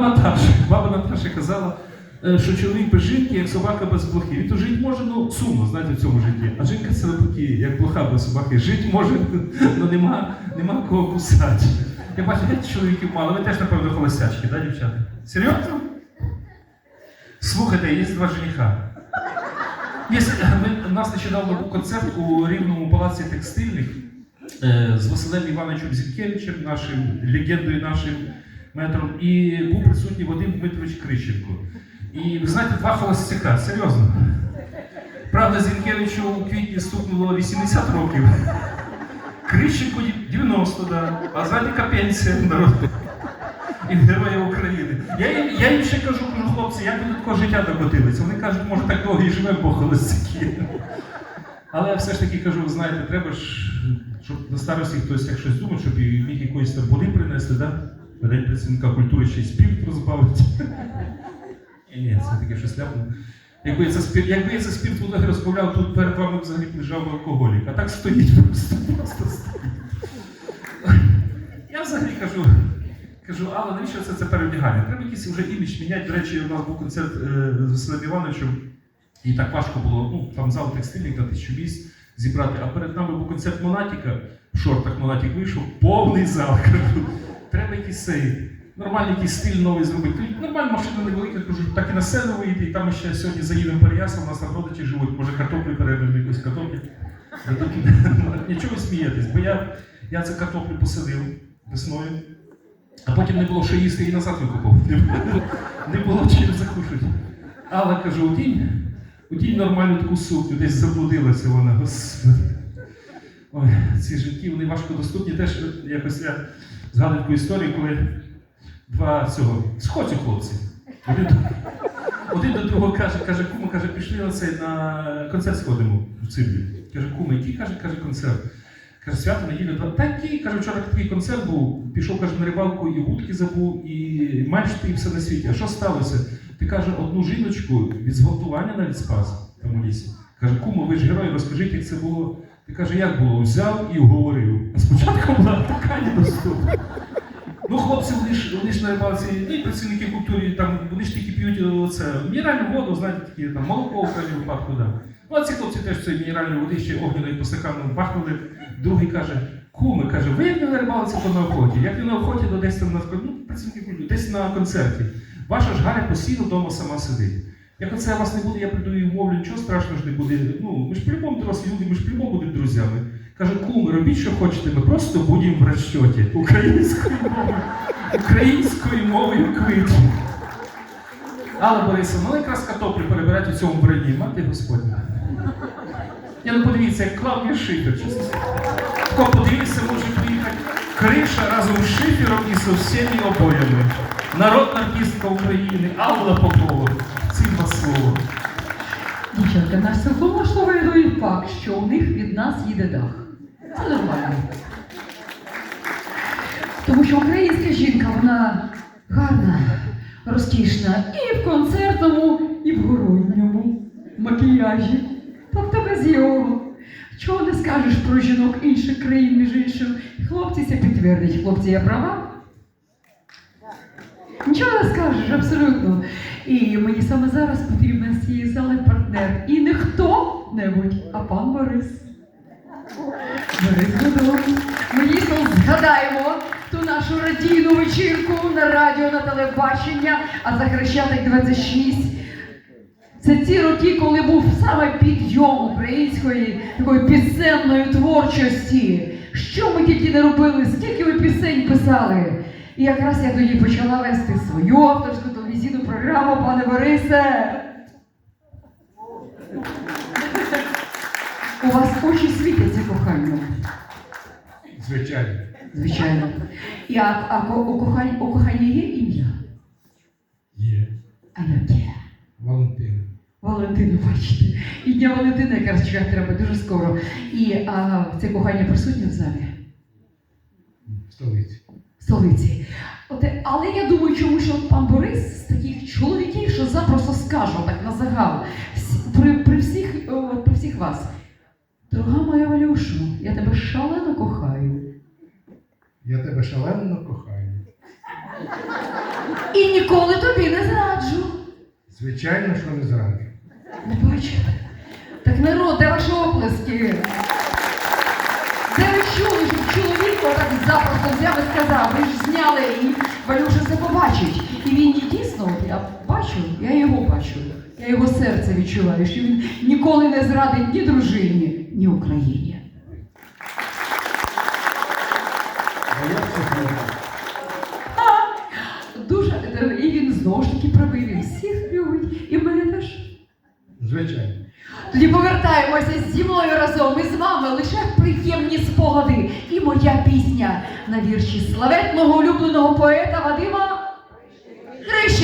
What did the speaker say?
Наташа, баба Наташа казала, е, що чоловік без жінки, як собака без блохи. Він то жити може, ну, сумно, знаєте, в цьому житті. А жінка це навпаки, як блоха без собаки. Жити може, але нема, нема кого кусати. Я бачу, геть чоловіків мало. Ви теж, напевно, холостячки, да, дівчата? Серйозно? Слухайте, є два жениха. У нас нещодавно був концерт у рівному палаці текстильних е, з Василем Івановичем Зінкевичем, нашим легендою нашим метром, і був присутній Вадим Дмитрович Крищенко. І ви знаєте, два холостяка, серйозно. Правда, Зінкевичу у квітні стукнуло 80 років. Крищенко 90, да. А яка пенсія народу. І Героя України. Я їм, я їм ще кажу, кажу, хлопці, як ви такого життя докотилися? Вони кажуть, може так довго і живемо, бо холостяки. Але я все ж таки кажу, ви знаєте, треба ж, щоб на старості хтось як щось думав, щоб міг якоїсь там води принести, да? Працівника культури ще й спірт розбавити. Ні, це таке щось ляпне. Якби я це спірт, якби я це спірт водою розбавляв, тут перед вами взагалі б лежав алкоголік. А так стоїть просто, просто стоїть. Я взагалі кажу, кажу, Алла, навіщо це, це переодягання? Треба якийсь вже імідж міняти. До речі, у нас був концерт е, з Василем Івановичем, і так важко було, ну, там зал текстильник на тисячу місць зібрати. А перед нами був концерт Монатіка, в шортах Монатік вийшов, повний зал. Кажу, треба якийсь цей, нормальний якийсь стиль новий зробити. Нормальна машина невелика, кажу, так і на сцену вийти, і там ще сьогодні заїдемо Переяслав, у нас там родичі живуть, може картоплю перейдемо, якусь картоплю. Нічого смієтесь, бо я, я це картоплю посадив весною, а потім не було що їсти і назад викупав. Не було чим закушати. Але кажу, одінь, одінь нормальну таку сукню, десь заблудилася вона, господи. Ой, ці жінки, вони важко доступні. Теж якось я згадую таку історію, коли два цього сходять хлопці. Один, до- один до другого каже, каже, кума, каже, пішли на цей на концерт сходимо в циркві. Каже, кума, який каже, каже концерт? Каже, свято неділю два. Такий, каже, вчора такий концерт був, пішов, каже, на рибалку і вудки забув, і майже ти і все на світі. А що сталося? Ти каже, одну жіночку від зґвалтування навіть спас там у лісі. Каже, кума, ви ж герой, розкажіть, як це було. Ти каже, як було? Взяв і вговорив. А спочатку була така недоступна. Ну, хлопці, вони ж, вони ж на рибалці, ну і працівники культури, там, вони ж тільки п'ють оце, мінеральну воду, знаєте, такі там молоко в крайньому випадку, да. Ну, а ці хлопці теж цієї мінеральної води ще огняною по стакану бахнули. Другий каже, куми, каже, ви як не на рибалці, то на охоті. Як не на охоті, то десь там на ну, працівники культури, десь на концерті. Ваша ж Галя постійно вдома сама сидить. Як оце вас не буде, я прийду і вмовлю, нічого страшного ж не буде. Ну, ми ж по-любому дорослі люди, ми ж по-любому будемо друзями. Каже, куми, робіть, що хочете, ми просто будемо в розчоті українською мовою, українською мовою квиту. Алла Борисовна, ну якраз картоплю перебирать у цьому броні, мати Господня. Я ну подивіться, як Клавдія Шифер. Хто подивився, може приїхати. Криша разом з Шифером і з усіми обоями. Народна артистка України Алла Попова. Два слова. Дівчатка, нас цілком влаштовує факт, що у них від нас їде дах. Це нормально. Тому що українська жінка, вона гарна, розкішна і в концертному, і в городньому макіяжі. Тобто без його. Чого не скажеш про жінок інших країн, між іншим? Хлопці це підтвердять. Хлопці, я права? Нічого не скажеш, абсолютно. І мені саме зараз потрібен з цієї зали партнер. І не хто-небудь, а пан Борис. Борис Годой. Ми дійсно згадаємо ту нашу радійну вечірку на радіо, на телебачення, а за Хрещатик 26. Це ті роки, коли був саме підйом української такої пісенної творчості. Що ми тільки не робили, скільки ви пісень писали. І якраз я тоді почала вести свою авторську телевізійну програму, пане Борисе. У вас очі світяться коханням, Звичайно. звичайно. І а, а у, кохань, у кохання є ім'я? Є. А яке? Валентина. Валентину, бачите. І Дня Валентина якраз чекати треба дуже скоро. І а, це кохання присутнє в залі, столиці. столиці. От, але я думаю, чому що пан Борис з таких чоловіків, що запросто скажу так на загал, при, при, всіх, при всіх вас. Дорога моя Валюшу, я тебе шалено кохаю. Я тебе шалено кохаю. і ніколи тобі не зраджу. Звичайно, що не зраджу. Не бачите? Так народ, де ваші оплески? Де ви чули, щоб чоловік отак запросто взяв і сказав, ви ж зняли і Валюша це побачить. І він і дійсно, я бачу, я його бачу. Я його серце відчуваю, що він ніколи не зрадить ні дружині, ні Україні. Дуже і він знову ж таки правий, він всіх любить, і мене теж. Звичайно. Тоді повертаємося зі мною разом і з вами лише приємні спогади. І моя пісня на вірші славетного улюбленого поета Вадима Грищенка.